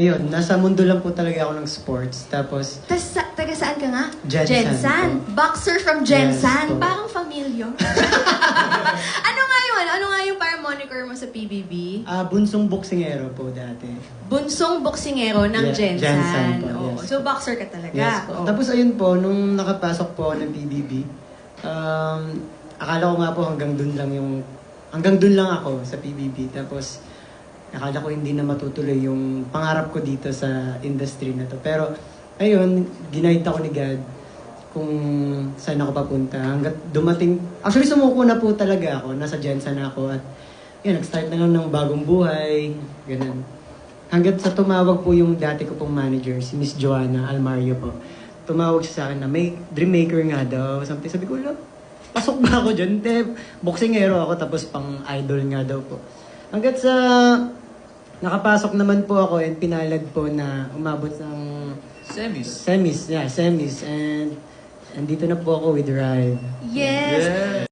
Ayun, nasa mundo lang po talaga ako ng sports. Tapos, Tas, sa, taga saan ka nga? Jensan Boxer from Jensan. Yes po. Parang familiar. ano nga yun? Ano nga yung parang moniker mo sa PBB? ah bunsong boksingero po dati. Bunsong boksingero ng Yeah, Jensan. Jensan po, Oo. yes. So, boxer ka talaga. Yes po. Oo. Tapos ayun po, nung nakapasok po ako ng PBB, um, akala ko nga po hanggang dun lang yung, hanggang dun lang ako sa PBB. Tapos, akala ko hindi na matutuloy yung pangarap ko dito sa industry na to. Pero, ayun, ginaid ako ni God kung saan ako papunta. Hanggat dumating, actually sumuko na po talaga ako, nasa Jensen na ako at yun, nag-start na lang ng bagong buhay, ganun. Hanggat sa tumawag po yung dati ko pong manager, si Miss Joanna Almario po. Tumawag siya sa akin na may dream maker nga daw. Something, sabi ko, "Wala, pasok ba ako dyan? Te, boxingero ako tapos pang idol nga daw po. Hanggat sa nakapasok naman po ako and pinalad po na umabot ng Semis. semis, yeah, semis. And andito na po ako with Ryan. Yes.